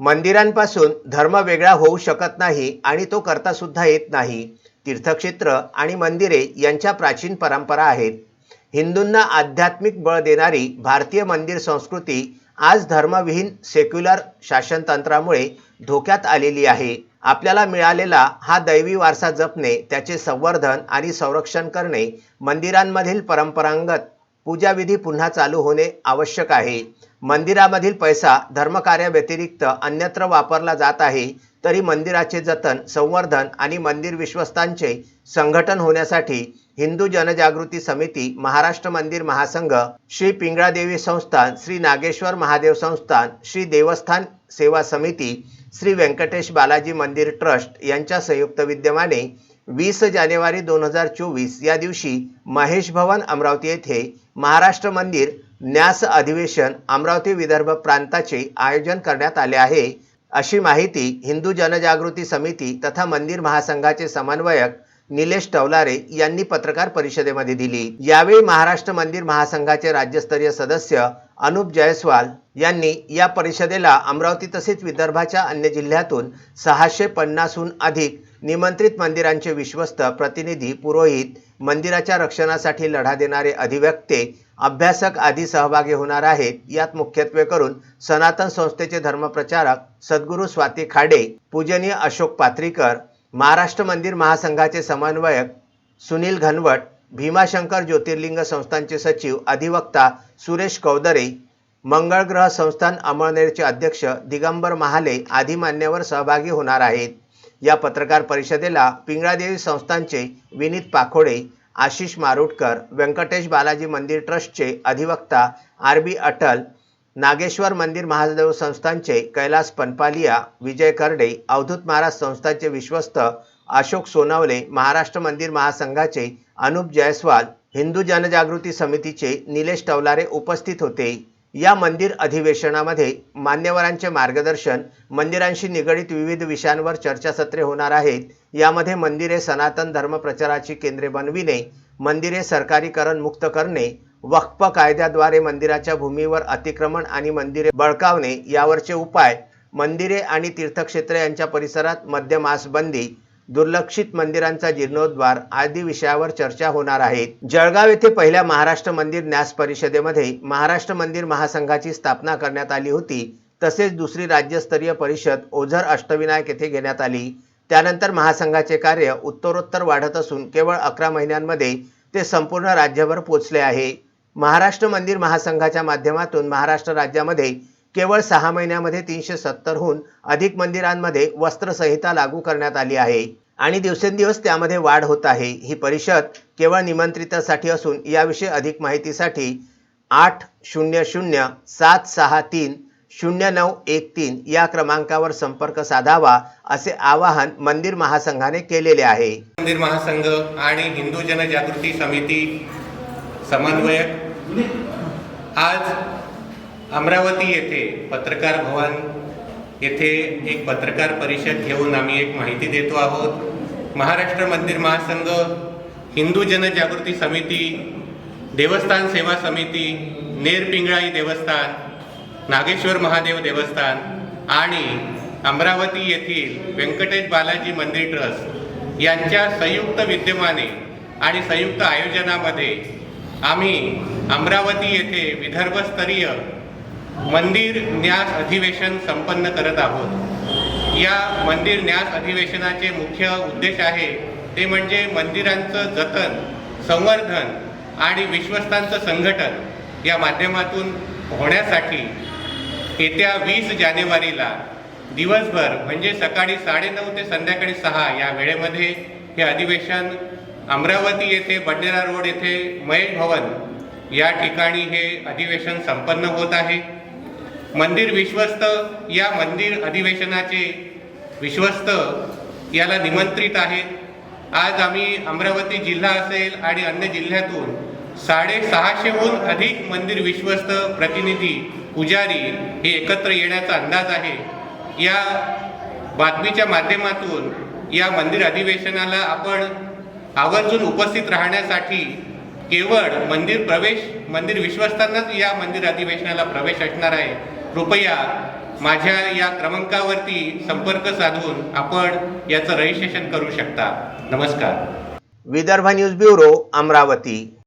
मंदिरांपासून धर्म वेगळा होऊ शकत नाही आणि तो करता सुद्धा येत नाही. तीर्थक्षेत्र आणि मंदिरे यांच्या प्राचीन परंपरा आहेत. हिंदूंना आध्यात्मिक बळ देणारी भारतीय मंदिर संस्कृती आज धर्मविहीन सेक्युलर शासनतंत्रामुळे धोक्यात आलेली आहे. आपल्याला मिळालेला हा दैवी वारसा जपणे त्याचे संवर्धन आणि संरक्षण करणे मंदिरांमधील परंपरागत पूजाविधी पुन्हा चालू होणे आवश्यक आहे. मंदिरामधील पैसा धर्मकार्याव्यतिरिक्त अन्यत्र वापरला जात आहे तरी मंदिराचे जतन संवर्धन आणि मंदिर विश्वस्तांचे संघटन होण्यासाठी हिंदू जनजागृती समिती महाराष्ट्र मंदिर महासंघ श्री पिंगळादेवी संस्थान श्री नागेश्वर महादेव संस्थान श्री देवस्थान सेवा समिती श्री व्यंकटेश बालाजी मंदिर ट्रस्ट यांच्या संयुक्त विद्यमाने वीस जानेवारी दोन हजार चोवीस या दिवशी महेश भवन अमरावती येथे महाराष्ट्र मंदिर न्यास अधिवेशन अमरावती विदर्भ प्रांताचे आयोजन करण्यात आले आहे. अशी माहिती हिंदू जनजागृती समिती तथा मंदिर महासंघाचे समन्वयक निलेश टवलारे यांनी पत्रकार परिषदेमध्ये दिली. यावेळी महाराष्ट्र मंदिर महासंघाचे राज्यस्तरीय सदस्य अनुप जयस्वाल यांनी या परिषदेला अमरावती तसेच विदर्भाच्या अन्य जिल्ह्यातून सहाशे पन्नासहून अधिक निमंत्रित मंदिरांचे विश्वस्त प्रतिनिधी पुरोहित मंदिराच्या रक्षणासाठी लढा देणारे अधिवक्ते अभ्यासक आदी सहभागी होणार आहेत. यात मुख्यत्वे करून सनातन संस्थेचे धर्मप्रचारक सद्गुरू स्वाती खाडे पूजनीय अशोक पात्रीकर महाराष्ट्र मंदिर महासंघाचे समन्वयक सुनील घनवट भीमाशंकर ज्योतिर्लिंग संस्थांचे सचिव अधिवक्ता सुरेश कौदरे मंगळग्रह संस्थान अमळनेरचे अध्यक्ष दिगंबर महाले आदी मान्यवर सहभागी होणार आहेत. या पत्रकार परिषदेला पिंगळादेवी संस्थांचे विनीत पाखोडे आशिष मारुटकर व्यंकटेश बालाजी मंदिर ट्रस्टचे अधिवक्ता आर बी अटल नागेश्वर मंदिर महादेव संस्थांचे कैलास पनपालिया विजय करडे अवधूत महाराज संस्थांचे विश्वस्त अशोक सोनावले महाराष्ट्र मंदिर महासंघाचे अनुप जयस्वाल हिंदू जनजागृती समितीचे निलेश टवलारे उपस्थित होते. या मंदिर अधिवेशनामध्ये मान्यवरांचे मार्गदर्शन मंदिरांशी निगडित विविध विषयांवर चर्चासत्रे होणार आहेत. यामध्ये मंदिरे सनातन धर्म प्रचाराची केंद्रे बनविणे मंदिरे सरकारीकरण मुक्त करणे वक्फ कायद्याद्वारे मंदिराच्या भूमीवर अतिक्रमण आणि मंदिरे बळकावणे यावरचे उपाय मंदिरे आणि तीर्थक्षेत्रे यांच्या परिसरात मद्यमास बंदी दुर्लक्षित मंदिरांचा जीर्णोद्धार आदी विषयावर चर्चा होणार आहे. जळगाव येथे पहिल्या महाराष्ट्र मंदिर न्यास परिषदेमध्ये महाराष्ट्र मंदिर महासंघाची स्थापना करण्यात आली होती. तसेच दुसरी राज्यस्तरीय परिषद ओझर अष्टविनायक येथे घेण्यात आली. त्यानंतर महासंघाचे कार्य उत्तरोत्तर वाढत असून केवळ अकरा महिन्यांमध्ये ते संपूर्ण राज्यभर पोचले आहे. महाराष्ट्र मंदिर महासंघाच्या माध्यमातून महाराष्ट्र राज्यामध्ये केवळ सहा महिन्यामध्ये तीनशे सत्तरहून अधिक मंदिरांमध्ये वस्त्रसंहिता लागू करण्यात आली आहे. आणि दिवसेंदिवस त्यामध्ये वाढ होत आहे. ही परिषद केवळ निमंत्रितासाठी असून याविषयी अधिक माहितीसाठी आठ शून्य शून्य सात सहा तीन शून्य नऊ एक तीन या क्रमांकावर संपर्क साधावा असे आवाहन मंदिर महासंघाने केलेले आहे. मंदिर महासंघ आणि हिंदू जनजागृती समिती समन्वयक आज अमरावती येथे पत्रकार भवन येथे एक पत्रकार परिषद घेऊन आम्ही एक माहिती देतो आहोत. महाराष्ट्र मंदिर महासंघ हिंदू जनजागृती समिती देवस्थान सेवा समिती नेरपिंगळाई देवस्थान नागेश्वर महादेव देवस्थान आणि अमरावती येथील व्यंकटेश बालाजी मंदिर ट्रस्ट यांच्या संयुक्त विद्यमाने आणि संयुक्त आयोजनामध्ये आम्ही अमरावती येथे विदर्भस्तरीय मंदिर न्यास अधिवेशन संपन्न करत आहोत. या मंदिर न्यास अधिवेशनाचे मुख्य उद्देश आहे ते म्हणजे मंदिरांचं जतन संवर्धन आणि विश्वस्तांचं संघटन या माध्यमातून होण्यासाठी येत्या वीस जानेवारीला दिवसभर म्हणजे सकाळी साडेनऊ ते संध्याकाळी सहा या वेळेमध्ये हे अधिवेशन अमरावती येथे बंडेरा रोड येथे महेश भवन या ठिकाणी हे अधिवेशन संपन्न होत आहे. मंदिर विश्वस्त या मंदिर अधिवेशनाचे विश्वस्त याला निमंत्रित आहेत. आज आम्ही अमरावती जिल्हा असेल आणि अन्य जिल्ह्यातून साडेसहाशेहून अधिक मंदिर विश्वस्त प्रतिनिधी पुजारी हे एकत्र येण्याचा अंदाज आहे. या बातमीच्या माध्यमातून या मंदिर अधिवेशनाला आपण आवर्जून उपस्थित राहण्यासाठी केवळ मंदिर प्रवेश मंदिर विश्वस्तांनाच या मंदिर अधिवेशनाला प्रवेश असणार आहे. कृपया माझ्या या क्रमांकावरती संपर्क साधून आपण याचं रजिस्ट्रेशन करू शकता. नमस्कार. Vidarbha news bureau Amravati.